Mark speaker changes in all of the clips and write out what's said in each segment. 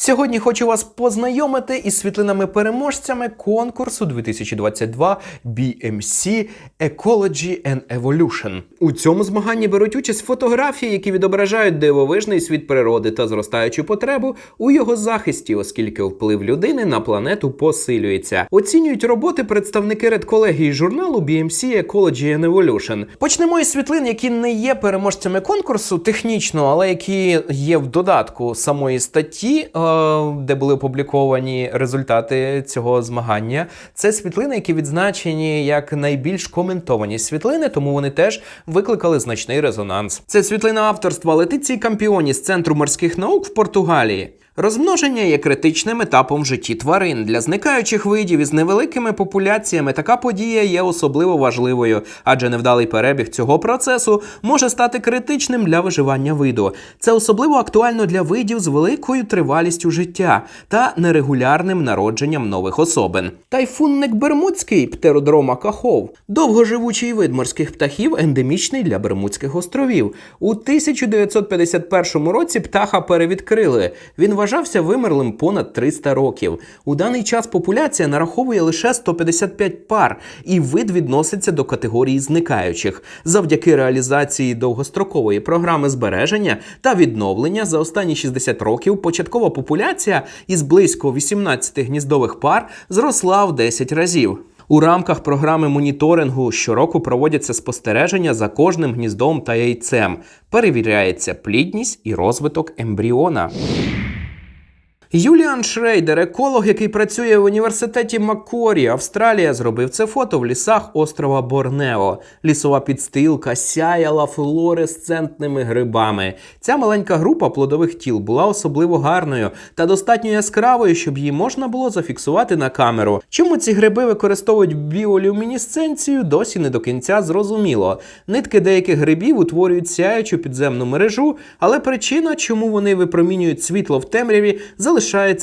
Speaker 1: Сьогодні хочу вас познайомити із світлинами-переможцями конкурсу 2022 BMC Ecology and Evolution. У цьому змаганні беруть участь фотографії, які відображають дивовижний світ природи та зростаючу потребу у його захисті, оскільки вплив людини на планету посилюється. Оцінюють роботи представники редколегії журналу BMC Ecology and Evolution. Почнемо із світлин, які не є переможцями конкурсу технічно, але які є в додатку самої статті, е, де були опубліковані результати цього змагання. Це світлини, які відзначені як найбільш коментовані світлини, тому вони теж викликали значний резонанс. Це світлина авторства Летиції Кампіоні з центру морських наук в Португалії. Розмноження є критичним етапом в житті тварин. Для зникаючих видів із невеликими популяціями така подія є особливо важливою, адже невдалий перебіг цього процесу може стати критичним для виживання виду. Це особливо актуально для видів з великою тривалістю життя та нерегулярним народженням нових особин. Тайфунник Бермудський птеродрома кахов, довгоживучий вид морських птахів, ендемічний для Бермудських островів. У 1951 році птаха перевідкрили. Він вважався вимерлим понад 300 років. У даний час популяція нараховує лише 155 пар, і вид відноситься до категорії зникаючих. Завдяки реалізації довгострокової програми збереження та відновлення за останні 60 років початкова популяція із близько 18 гніздових пар зросла в 10 разів. У рамках програми моніторингу щороку проводяться спостереження за кожним гніздом та яйцем. Перевіряється плідність і розвиток ембріона. Юліан Шрейдер, еколог, який працює в університеті Маккорі, Австралія, зробив це фото в лісах острова Борнео. Лісова підстилка сяяла флуоресцентними грибами. Ця маленька група плодових тіл була особливо гарною та достатньо яскравою, щоб її можна було зафіксувати на камеру. Чому ці гриби використовують біолюмінесценцію, досі не до кінця зрозуміло. Нитки деяких грибів утворюють сяючу підземну мережу, але причина, чому вони випромінюють світло в темряві, залишається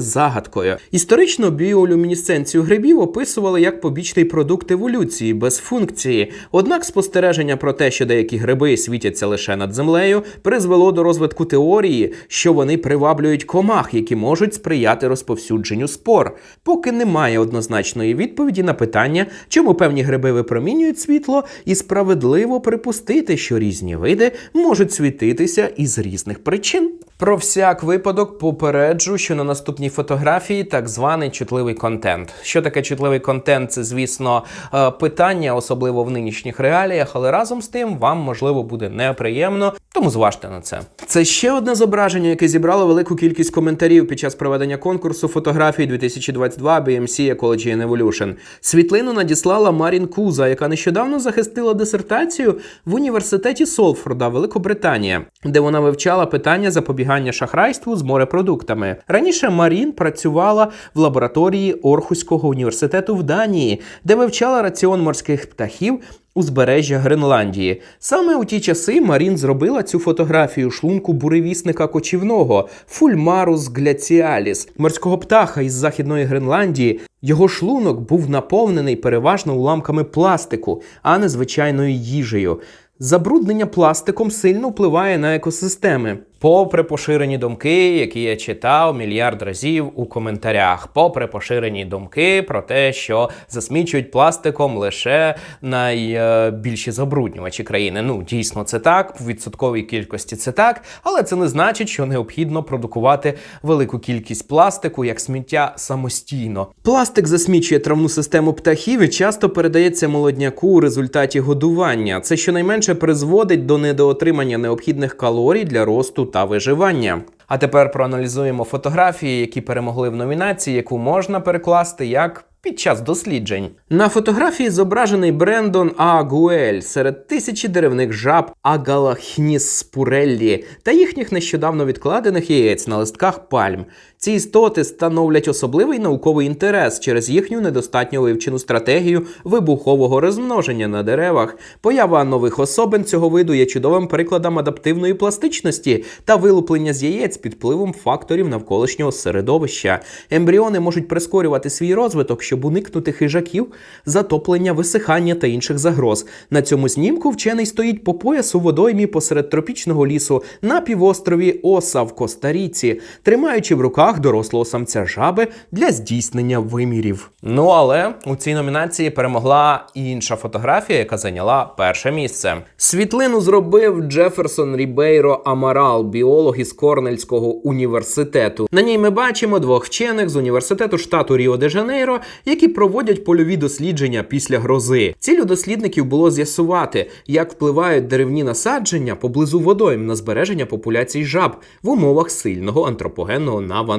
Speaker 1: загадкою. Історично біолюмінесценцію грибів описували як побічний продукт еволюції без функції. Однак спостереження про те, що деякі гриби світяться лише над землею, призвело до розвитку теорії, що вони приваблюють комах, які можуть сприяти розповсюдженню спор. Поки немає однозначної відповіді на питання, чому певні гриби випромінюють світло, і справедливо припустити, що різні види можуть світитися із різних причин. Про всяк випадок попереджу, що на наступній фотографії так званий чутливий контент. Що таке чутливий контент? Це, звісно, е, питання, особливо в нинішніх реаліях, але разом з тим вам можливо буде неприємно, тому зважте на це. Це ще одне зображення, яке зібрало велику кількість коментарів під час проведення конкурсу фотографій 2022 BMC Ecology and Evolution. Світлину надіслала Марін Куза, яка нещодавно захистила дисертацію в університеті Солфорда, Великобританія, де вона вивчала питання запобігання шахрайству з морепродуктами. Раніше Марін працювала в лабораторії Орхуського університету в Данії, де вивчала раціон морських птахів. Узбережжя Гренландії. Саме у ті часи Марін зробила цю фотографію шлунку буревісника кочівного Фульмарус гляціаліс, морського птаха із західної Гренландії. Його шлунок був наповнений переважно уламками пластику, а не звичайною їжею. Забруднення пластиком сильно впливає на екосистеми. Попри поширені думки, які я читав мільярд разів у коментарях, попри поширені думки про те, що засмічують пластиком лише найбільші забруднювачі країни. Ну дійсно це так, в відсотковій кількості це так, але це не значить, що необхідно продукувати велику кількість пластику як сміття самостійно. Пластик засмічує травну систему птахів і часто передається молодняку у результаті годування. Це щонайменше призводить до недоотримання необхідних калорій для росту та виживання. А тепер проаналізуємо фотографії, які перемогли в номінації, яку можна перекласти як під час досліджень. На фотографії зображений Брендон Агуель серед тисячі деревних жаб Агалахніс спуреллі та їхніх нещодавно відкладених яєць на листках пальм. Ці істоти становлять особливий науковий інтерес через їхню недостатньо вивчену стратегію вибухового розмноження на деревах. Поява нових особин цього виду є чудовим прикладом адаптивної пластичності та вилуплення з яєць під впливом факторів навколишнього середовища. Ембріони можуть прискорювати свій розвиток, щоб уникнути хижаків, затоплення, висихання та інших загроз. На цьому знімку вчений стоїть по поясу водоймі посеред тропічного лісу на півострові Оса в Коста-Ріці, тримаючи в руках дорослого самця жаби для здійснення вимірів. Ну але у цій номінації перемогла інша фотографія, яка зайняла перше місце. Світлину зробив Джеферсон Рібейро Амарал, біолог із Корнельського університету. На ній ми бачимо двох вчених з університету штату Ріо де Жанейро, які проводять польові дослідження після грози. Ціллю дослідників було з'ясувати, як впливають деревні насадження поблизу водойм на збереження популяцій жаб в умовах сильного антропогенного навантаження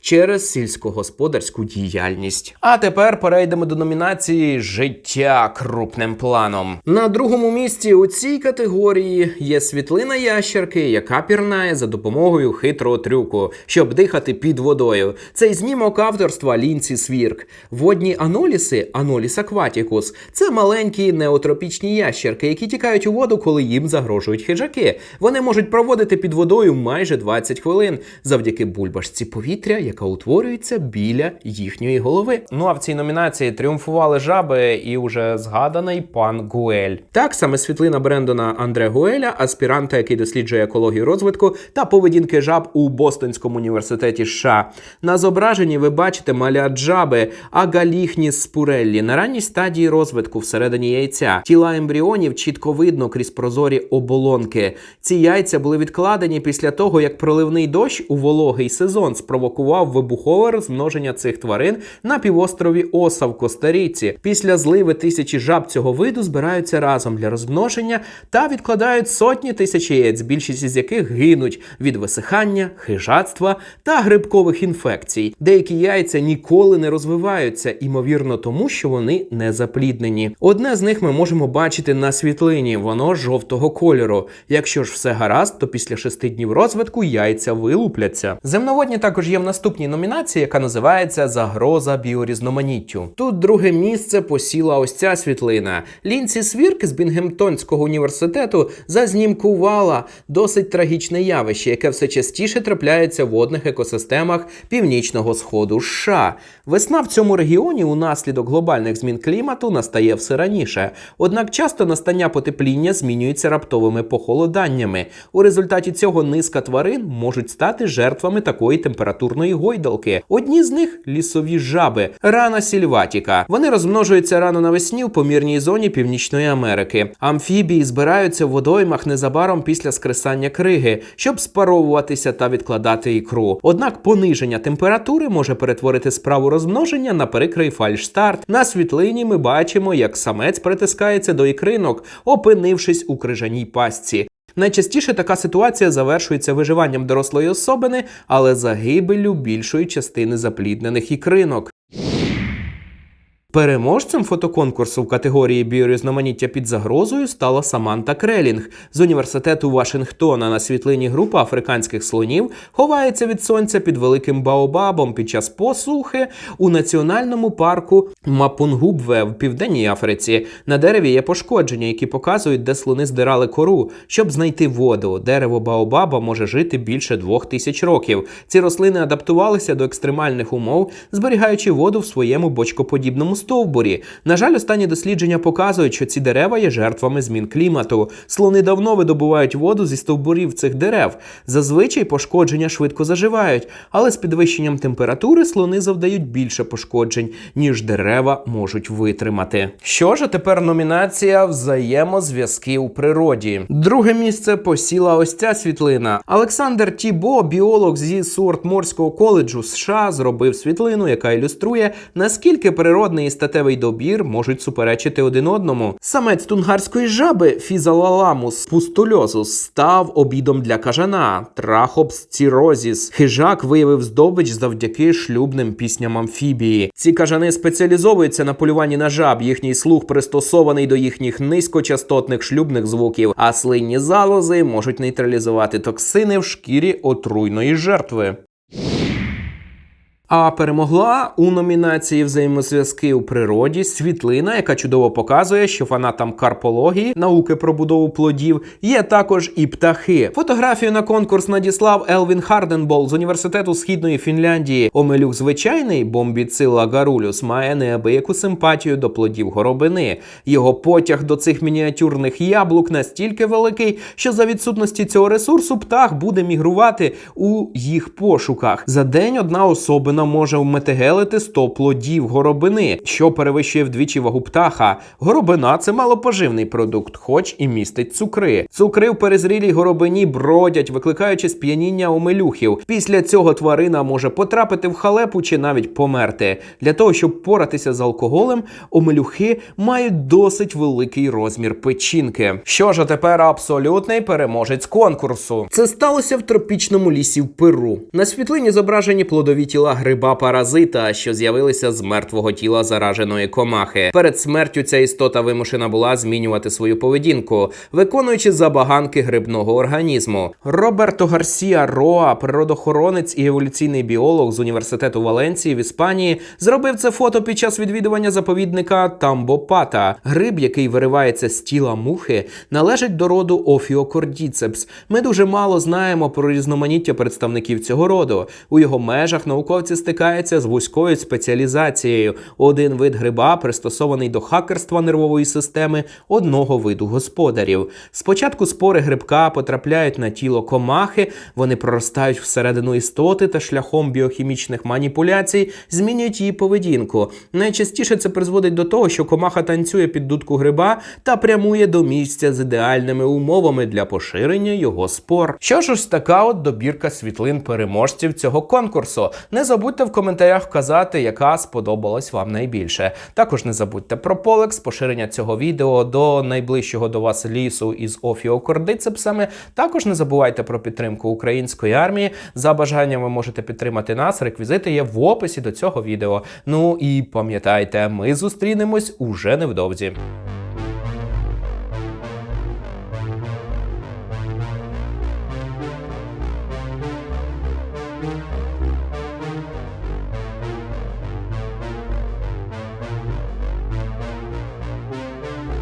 Speaker 1: через сільськогосподарську діяльність. А тепер перейдемо до номінації Життя крупним планом. На другому місці у цій категорії є світлина ящерки, яка пірнає за допомогою хитрого трюку, щоб дихати під водою. Цей знімок авторства Лінці Свірк. Водні аноліси Аноліс акватікус це маленькі неотропічні ящерки, які тікають у воду, коли їм загрожують хижаки. Вони можуть проводити під водою майже 20 хвилин завдяки бульбашці повітря, яка утворюється біля їхньої голови. Ну а в цій номінації тріумфували жаби і уже згаданий пан Гуель. Так саме світлина Брендона Андре Гуеля, аспіранта, який досліджує екологію розвитку та поведінки жаб у Бостонському університеті США. На зображенні ви бачите малят жаби Агаліхніс спуреллі на ранній стадії розвитку всередині яйця. Тіла ембріонів чітко видно крізь прозорі оболонки. Ці яйця були відкладені після того, як проливний дощ у вологий сезон спровокував вибухове розмноження цих тварин на півострові Оса в Коста-Ріці. Після зливи тисячі жаб цього виду збираються разом для розмноження та відкладають сотні тисяч яєць, більшість із яких гинуть від висихання, хижацтва та грибкових інфекцій. Деякі яйця ніколи не розвиваються, імовірно, тому що вони не запліднені. Одне з них ми можемо бачити на світлині, воно жовтого кольору. Якщо ж все гаразд, то після шести днів розвитку яйця вилупляться. Земноводні також є в наступній номінації, яка називається Загроза біорізноманіттю. Тут друге місце посіла ось ця світлина. Лінці Свірк з Бінгемтонського університету зазнімкувала досить трагічне явище, яке все частіше трапляється в водних екосистемах північного сходу США. Весна в цьому регіоні унаслідок глобальних змін клімату настає все раніше. Однак часто настання потепління змінюється раптовими похолоданнями. У результаті цього низка тварин можуть стати жертвами такої температурної гойдалки. Одні з них лісові жаби, рана сільватіка. Вони розмножуються рано навесні в помірній зоні Північної Америки. Амфібії збираються в водоймах незабаром після скресання криги, щоб спаровуватися та відкладати ікру. Однак пониження температури може перетворити справу розмноження на перекрий фальшстарт. На світлині ми бачимо, як самець притискається до ікринок, опинившись у крижаній пастці. Найчастіше така ситуація завершується виживанням дорослої особини, але загибеллю більшої частини запліднених ікринок. Переможцем фотоконкурсу в категорії біорізноманіття під загрозою стала Саманта Крелінг з університету Вашингтона. На світлині група африканських слонів ховається від сонця під великим баобабом під час посухи у національному парку Мапунгубве в південній Африці. На дереві є пошкодження, які показують, де слони здирали кору, щоб знайти воду. Дерево баобаба може жити більше двох тисяч років. Ці рослини адаптувалися до екстремальних умов, зберігаючи воду в своєму бочкоподібному стовбурі. На жаль, останні дослідження показують, що ці дерева є жертвами змін клімату. Слони давно видобувають воду зі стовбурів цих дерев. Зазвичай пошкодження швидко заживають, але з підвищенням температури слони завдають більше пошкоджень, ніж дерева можуть витримати. Що ж, а тепер номінація взаємозв'язки у природі. Друге місце посіла ось ця світлина. Олександр Тібо, біолог зі Суортморського коледжу США, зробив світлину, яка ілюструє, наскільки природний статевий добір можуть суперечити один одному. Самець тунгарської жаби Фізалаламус пустульозус став обідом для кажана Трахопсцірозіс. Хижак виявив здобич завдяки шлюбним пісням амфібії. Ці кажани спеціалізовуються на полюванні на жаб. Їхній слух пристосований до їхніх низькочастотних шлюбних звуків, а слинні залози можуть нейтралізувати токсини в шкірі отруйної жертви. А перемогла у номінації взаємозв'язки у природі світлина, яка чудово показує, що фанатам карпології, науки про будову плодів, є також і птахи. Фотографію на конкурс надіслав Елвін Харденбол з університету Східної Фінляндії. Омелюк звичайний бомбіцила гарулюс має неабияку симпатію до плодів горобини. Його потяг до цих мініатюрних яблук настільки великий, що за відсутності цього ресурсу птах буде мігрувати у їх пошуках. За день одна особина може вметегелити 100 плодів горобини, що перевищує вдвічі вагу птаха. Горобина це малопоживний продукт, хоч і містить цукри. Цукри в перезрілій горобині бродять, викликаючи сп'яніння омелюхів. Після цього тварина може потрапити в халепу чи навіть померти. Для того, щоб поратися з алкоголем, омелюхи мають досить великий розмір печінки. Що ж, а тепер абсолютний переможець конкурсу. Це сталося в тропічному лісі в Перу. На світлині зображені плодові тіла гриба паразита, що з'явилися з мертвого тіла зараженої комахи. Перед смертю ця істота вимушена була змінювати свою поведінку, виконуючи забаганки грибного організму. Роберто Гарсія Роа, природохоронець і еволюційний біолог з університету Валенції в Іспанії, зробив це фото під час відвідування заповідника Тамбопата. Гриб, який виривається з тіла мухи, належить до роду Офіокордіцепс. Ми дуже мало знаємо про різноманіття представників цього роду. У його межах науковці стикаються з вузькою спеціалізацією. Один вид гриба пристосований до хакерства нервової системи одного виду господарів. Спочатку спори грибка потрапляють на тіло комахи, вони проростають всередину істоти та шляхом біохімічних маніпуляцій змінюють її поведінку. Найчастіше це призводить до того, що комаха танцює під дудку гриба та прямує до місця з ідеальними умовами для поширення його спор. Що ж ось така от добірка світлин переможців цього конкурсу. Не забудьте в коментарях вказати, яка сподобалась вам найбільше. Також не забудьте про полекс, поширення цього відео до найближчого до вас лісу із офіокордицепсами. Також не забувайте про підтримку української армії. За бажанням ви можете підтримати нас. Реквізити є в описі до цього відео. Ну і пам'ятайте, ми зустрінемось уже невдовзі.